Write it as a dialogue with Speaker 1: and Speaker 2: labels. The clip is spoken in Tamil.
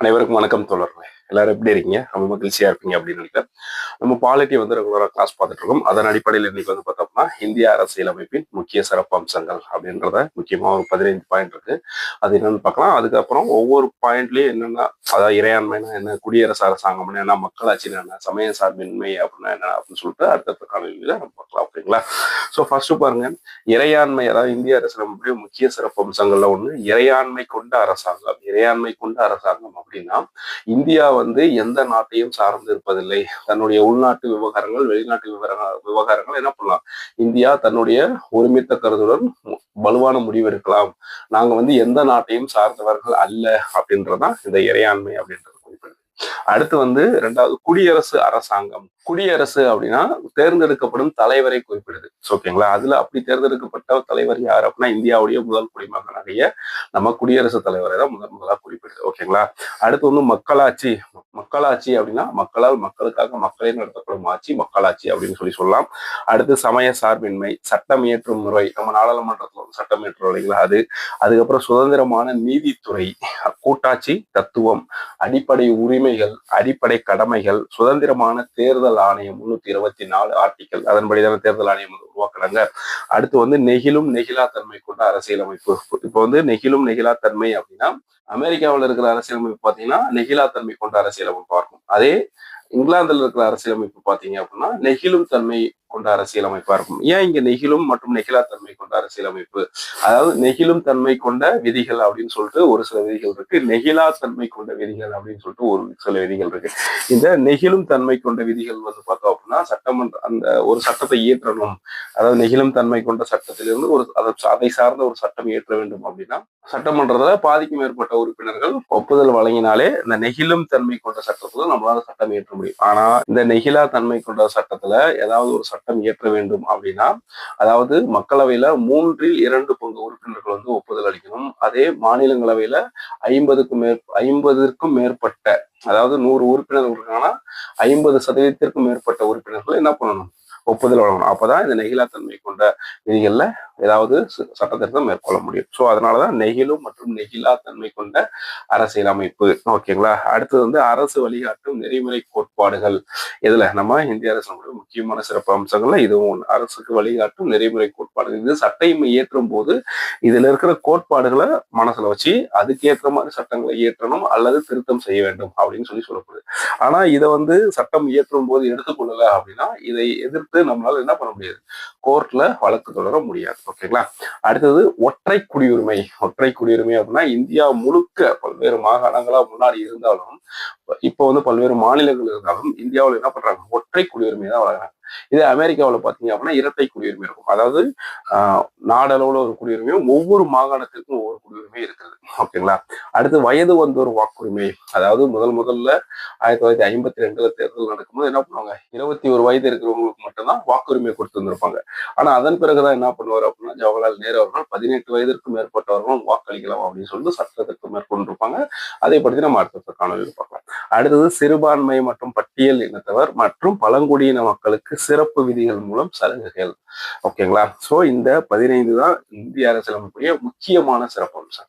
Speaker 1: அனைவருக்கும் வணக்கம் தோழர்களே. எல்லாரும் எப்படி இருக்கீங்க? ரொம்ப மகிழ்ச்சியா இருப்பீங்க அப்படின்னு நினைக்கிறேன். நம்ம பாலிட்டி வந்து ரெகுலராக கிளாஸ் பார்த்துட்டு இருக்கோம். அதன் அடிப்படையில் இன்னைக்கு வந்து தான் இந்திய அரசியலமைப்பின் முக்கிய சிறப்பு அம்சங்கள் அப்படின்றத முக்கியமாக ஒரு பதினைந்து பாயிண்ட் இருக்கு. அது என்னன்னு பார்க்கலாம். அதுக்கப்புறம் ஒவ்வொரு பாயிண்ட்லயும் என்னென்ன அதாவது இறையாண்மைனா என்ன குடியரசு அரசாங்கம்னா என்ன மக்களாட்சினா என்ன சமய சார்பின்மை அப்படின்னா என்ன அப்படின்னு சொல்லிட்டு அடுத்தடுத்த காணொலியில நம்ம பார்க்கலாம் ஓகேங்களா ஸோ ஃபர்ஸ்ட் பாருங்க. இறையாண்மை அதாவது இந்திய அரசியலமைப்புடைய முக்கிய சிறப்பு அம்சங்கள்ல இறையாண்மை கொண்ட அரசாங்கம். இறையாண்மை கொண்ட அரசாங்கம் அப்படின்னா இந்தியா வந்து எந்த நாட்டையும் சார்ந்து இருப்பதில்லை. தன்னுடைய உள்நாட்டு விவகாரங்கள் வெளிநாட்டு விவகாரங்கள் விவகாரங்கள் என்ன பண்ணலாம்? இந்தியா தன்னுடைய ஒருமித்த கருத்துடன் வலுவான முடிவு எடுக்கலாம் நாங்க வந்து எந்த நாட்டையும் சார்ந்தவர்கள் அல்ல அப்படின்றதான் இந்த இறையாண்மை அப்படின்றது குறிப்பிடுது. அடுத்து வந்து ரெண்டாவது குடியரசு அரசாங்கம். குடியரசு அப்படின்னா தேர்ந்தெடுக்கப்படும் தலைவரை குறிப்பிடுது. ஓகேங்களா அதுல அப்படி தேர்ந்தெடுக்கப்பட்ட தலைவர் யார் அப்படின்னா இந்தியாவுடைய முதல் குடிமகனாகிய நம்ம குடியரசுத் தலைவரை தான் முதன் முதலாக குறிப்பிடுது. ஓகேங்களா அடுத்து வந்து மக்களாட்சி மக்களாட்சி அப்படின்னா மக்களால் மக்களுக்காக மக்களே நடத்தப்படும் ஆட்சி மக்களாட்சி அப்படின்னு சொல்லி சொல்லலாம். அடுத்து சமய சார்பின்மை சட்டம் இயற்றும் முறை. நம்ம நாடாளுமன்றத்தில் சட்டம் என்று இல்லைங்களா அது. அதுக்கப்புறம் சுதந்திரமான நீதித்துறை கூட்டாட்சி தத்துவம் அடிப்படை உரிமைகள் அடிப்படை கடமைகள் சுதந்திரமான தேர்தல் ஆணையம் முன்னூத்தி இருபத்தி நாலு ஆர்டிக்கல் அதன்படிதான தேர்தல் ஆணையம் வந்து உருவாக்குறாங்க அடுத்து வந்து நெகிழும் நெகிழா தன்மை கொண்ட அரசியலமைப்பு. இப்போ வந்து நெகிழும் நெகிழா தன்மை அப்படின்னா அமெரிக்காவில் இருக்கிற அரசியலமைப்பு பார்த்தீங்கன்னா நெகிழா தன்மை கொண்ட அரசியலமைப்பாக இருக்கும். அதே இங்கிலாந்துல இருக்கிற அரசியலமைப்பு பார்த்தீங்க அப்படின்னா நெகிழும் தன்மை கொண்ட அரசியலமைப்பா இருக்கும். ஏன் இங்க நெகிழும் மற்றும் நெகிழா தன்மை கொண்ட அரசியலமைப்பு. அதாவது நெகிழும் தன்மை கொண்ட விதிகள் அப்படின்னு சொல்லிட்டு ஒரு சில விதிகள் இருக்கு. நெகிழா தன்மை கொண்ட விதிகள் அப்படின்னு சொல்லிட்டு ஒரு சில விதிகள் இருக்கு. இந்த நெகிழும் தன்மை கொண்ட விதிகள் வந்து பார்த்தோம் அப்படின்னா சட்டமன்ற அந்த ஒரு சட்டத்தை இயற்றணும். அதாவது நெகிழும் தன்மை கொண்ட சட்டத்திலிருந்து ஒரு அதை சார்ந்த ஒரு சட்டம் இயற்ற வேண்டும் அப்படின்னா சட்டமன்றத்தில் பாதிக்கும் மேற்பட்ட உறுப்பினர்கள் ஒப்புதல் வழங்கினாலே இந்த நெகிழும் தன்மை கொண்ட சட்டத்துல நம்மளால சட்டம் இயற்ற முடியும். ஆனா இந்த நெகிழா தன்மை கொண்ட சட்டத்துல ஏதாவது ஒரு சட்டம் இயற்ற வேண்டும் அப்படின்னா அதாவது மக்களவையில மூன்றில் இரண்டு பங்கு உறுப்பினர்கள் வந்து ஒப்புதல் அளிக்கணும். அதே மாநிலங்களவையில ஐம்பதுக்கும் மேற் ஐம்பதுக்கும் மேற்பட்ட அதாவது நூறு உறுப்பினர்களுக்கான ஐம்பது சதவீதத்திற்கும் மேற்பட்ட உறுப்பினர்கள் என்ன பண்ணணும்? ஒப்புதல் வழங்கணும். அப்பதான் இந்த நெகிழாத்தன்மை கொண்ட விதிகள்ல ஏதாவது சட்டத்திருத்தம் மேற்கொள்ள முடியும். ஸோ அதனாலதான் நெகிழும் மற்றும் நெகிழா தன்மை கொண்ட அரசியல் அமைப்பு ஓகேங்களா அடுத்தது வந்து அரசு வழிகாட்டும் நெறிமுறை கோட்பாடுகள். இதுல நம்ம இந்திய அரசு முக்கியமான சிறப்பு அம்சங்கள்ல இதுவும் ஒன்று அரசுக்கு வழிகாட்டும் நெறிமுறை கோட்பாடுகள். இது சட்டையும் இயற்றும் போது இதுல இருக்கிற கோட்பாடுகளை மனசுல வச்சு அதுக்கேற்ற மாதிரி சட்டங்களை இயற்றணும் அல்லது திருத்தம் செய்ய வேண்டும் அப்படின்னு சொல்லி சொல்லப்படுது. ஆனா இதை வந்து சட்டம் இயற்றும் போது எடுத்துக்கொள்ளல அப்படின்னா இதை எதிர்த்து நம்மளால என்ன பண்ண முடியாது? கோர்ட்ல வழக்கு தொடர முடியாது. ஓகேங்களா அடுத்தது ஒற்றை குடியுரிமை. ஒற்றை குடியுரிமை அப்படின்னா இந்தியா முழுக்க பல்வேறு மாகாணங்களா முன்னாடி இருந்தாலும் இப்போ வந்து பல்வேறு மாநிலங்கள் இருந்தாலும் இந்தியாவில் என்ன பண்றாங்க? ஒற்றை குடியுரிமை தான் வழங்குறாங்க. இதே அமெரிக்காவில் பார்த்தீங்க அப்படின்னா இரட்டை குடியுரிமை இருக்கும். அதாவது நாடளவுல ஒரு குடியுரிமையும் ஒவ்வொரு மாகாணத்திற்கும் ஒவ்வொரு குடியுரிமை இருக்குது. ஓகேங்களா? அடுத்து வயது வந்தோர் வாக்குரிமை. அதாவது முதல் முதல்ல ஆயிரத்தி தொள்ளாயிரத்தி ஐம்பத்தி ரெண்டுல தேர்தல் நடக்கும்போது என்ன பண்ணுவாங்க? இருபத்தி ஒரு வயது இருக்கிறவங்களுக்கு மட்டும்தான் வாக்குரிமை கொடுத்து வந்திருப்பாங்க. ஆனா அதன் பிறகுதான் என்ன பண்ணுவார் அப்படின்னா ஜவஹர்லால் நேரு அவர்கள் பதினெட்டு வயதிற்கும் மேற்பட்டவர்களும் வாக்களிக்கலாம் அப்படின்னு சொல்லிட்டு சட்டத்திற்கு மேற்கொண்டிருப்பாங்க. அதை பற்றி நம்ம அடுத்த காணொலியில் பார்க்கலாம். அடுத்தது சிறுபான்மை மற்றும் பட்டியல் இனத்தவர் மற்றும் பழங்குடியின மக்களுக்கு சிறப்பு விதிகள் மூலம் சலுகைகள். ஓகேங்களா? சோ இந்த பதினைந்து தான் இந்திய அரசியலமைப்புடைய முக்கியமான சிறப்பு அம்சம்